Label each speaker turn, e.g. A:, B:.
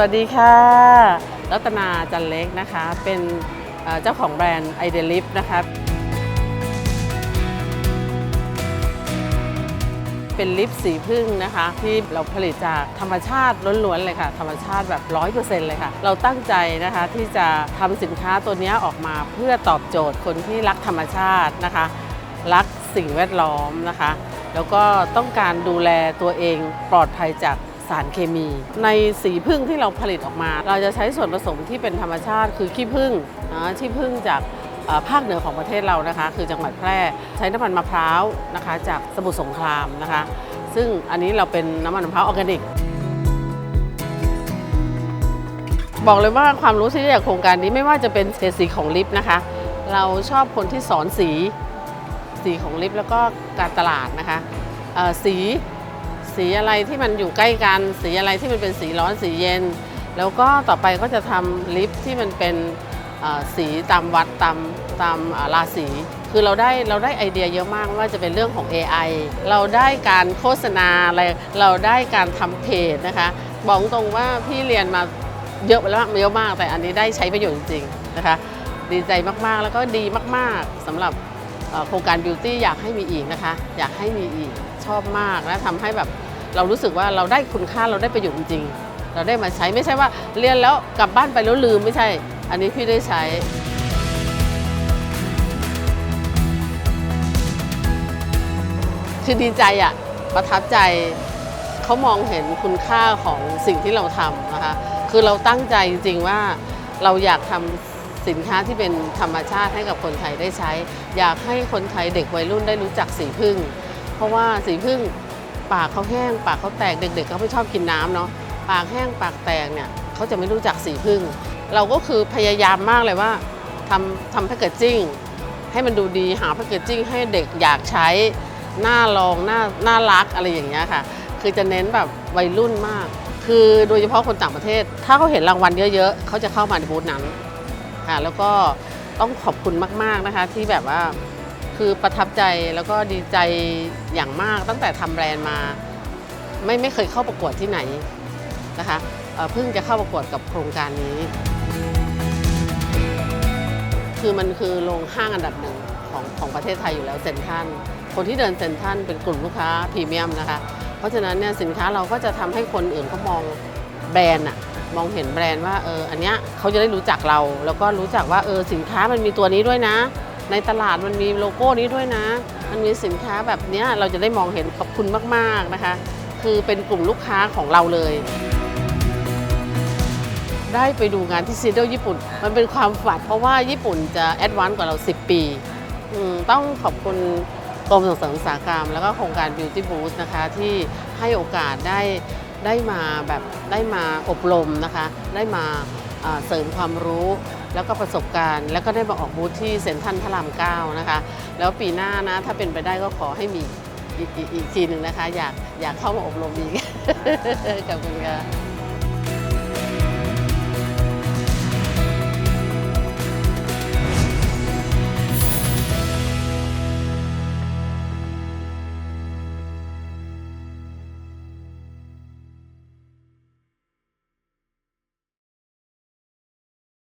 A: วัสดีค่ะ รัตนาจันเล็กนะคะ เป็นเจ้าของแบรนด์ไอเดลิฟนะคะเป็นลิปสีพึ่งนะคะ ที่เราผลิตจากธรรมชาติล้วนๆเลยค่ะ ธรรมชาติแบบร้อยเปอร์เซ็นต์เลยค่ะ เราตั้งใจนะคะที่จะทำสินค้าตัวนี้ออกมาเพื่อตอบโจทย์คนที่รักธรรมชาตินะคะ รักสิ่งแวดล้อมนะคะ แล้วก็ต้องการดูแลตัวเองปลอดภัยจาก สารเคมี ในสีพึ่งที่เราผลิตออกมา เราจะใช้ส่วนผสมที่เป็นธรรมชาติ คือขี้ผึ้งนะที่พึ่งจากภาคเหนือของประเทศเรานะคะ คือจังหวัดแพร่ใช้น้ำมันมะพร้าวนะคะ จากสมุทรสงครามนะคะ ซึ่งอันนี้เราเป็นน้ำมันมะพร้าวออร์แกนิก บอกเลยว่าความรู้ที่ได้จากโครงการนี้ไม่ว่าจะเป็นเฉดสีของลิฟต์นะคะ เราชอบคนที่สอนสีสีของลิฟต์แล้วก็การตลาดนะคะสี สีอะไรที่มันอยู่ใกล้กัน สีอะไรที่มันเป็นสีร้อนสีเย็น แล้วก็ต่อไปก็จะทำลิฟที่มันเป็นสีตามวัดตามตามราศีคือเราได้เราได้ไอเดียเยอะมากว่าจะเป็นเรื่องของ AI เราได้การโฆษณาอะไรเราได้การทำเพจนะคะบอกตรงว่าพี่เรียนมาเยอะไปแล้วเยอะมาก แต่อันนี้ได้ใช้ประโยชน์จริงๆนะคะดีใจมากๆแล้วก็ดีมากๆสำหรับโครงการบิวตี้อยากให้มีอีกนะคะ อยากให้มีอีกชอบมากและทำให้แบบ เรารู้สึกว่าเราได้คุณค่าเราได้ประโยชน์จริงๆเราได้มาใช้ไม่ใช่ว่าเรียนแล้วกลับบ้านไปแล้วลืมไม่ใช่ อันนี้พี่ได้ใช้คือดีใจอะประทับใจเขามองเห็นคุณค่าของสิ่งที่เราทำนะคะคือเราตั้งใจจริงๆว่าเราอยากทำสินค้าที่เป็นธรรมชาติให้กับคนไทยได้ใช้ อยากให้คนไทยเด็กวัยรุ่นได้รู้จักสีพึ่ง เพราะว่าสีพึ่ง ปากเขาแห้งปากเขาแตกเด็ก ๆเขาไม่ชอบกินน้ำเนาะปากแห้งปากแตกเนี่ยเขาจะไม่รู้จักสีพึ่ง เราก็คือพยายามมากเลยว่าทำทำแพคเกจจิ้งให้มันดูดีหาแพคเกจจิ้งให้เด็กอยากใช้หน้าลองหน้าน่ารักอะไรอย่างเงี้ยค่ะ คือจะเน้นแบบวัยรุ่นมาก คือโดยเฉพาะคนต่างประเทศ ถ้าเขาเห็นรางวัลเยอะๆเขาจะเข้ามาในบูธนั้นค่ะแล้วก็ต้องขอบคุณมากๆนะคะที่แบบว่า คือประทับใจแล้วก็ดีใจอย่างมากตั้งแต่ทำแบรนด์มา ไม่ไม่เคยเข้าประกวดที่ไหนนะคะเอ่อเพิ่งจะเข้าประกวดกับโครงการนี้ คือมันคือโรงห้างอันดับหนึ่งของของประเทศไทยอยู่แล้วเซ็นทรัลคนที่เดินเซ็นทรัลเป็นกลุ่มลูกค้าพรีเมียมนะคะ เพราะฉะนั้นเนี่ยสินค้าเราก็จะทำให้คนอื่นเขามองแบรนด์อะมองเห็นแบรนด์ว่าเอออันเนี้ยเขาจะได้รู้จักเรา แล้วก็รู้จักว่าเออสินค้ามันมีตัวนี้ด้วยนะ ในตลาดมันมีโลโก้นี้ด้วยนะ มันมีสินค้าแบบนี้เราจะได้มองเห็นขอบคุณมากๆนะคะ คือเป็นกลุ่มลูกค้าของเราเลย ได้ไปดูงานที่ซีเดลญี่ปุ่น มันเป็นความฝันเพราะว่าญี่ปุ่นจะแอดวานซ์กว่าเรา 10 ปีต้องขอบคุณกรมส่งเสริมอุตสาหกรรม แล้วก็โครงการ Beauty Boost นะคะ ที่ให้โอกาสได้ได้มาแบบได้มาอบรมนะคะ ได้มาเสริมความรู้ แล้วก็ประสบการณ์ แล้วก็ได้มาออกบูธที่เซ็นทรัลพระรามเก้านะคะ แล้วปีหน้านะถ้าเป็นไปได้ก็ขอให้มีอีกอีกอีกทีหนึ่งนะคะ อยากอยากเข้ามาอบรมอีกขอบคุณค่ะ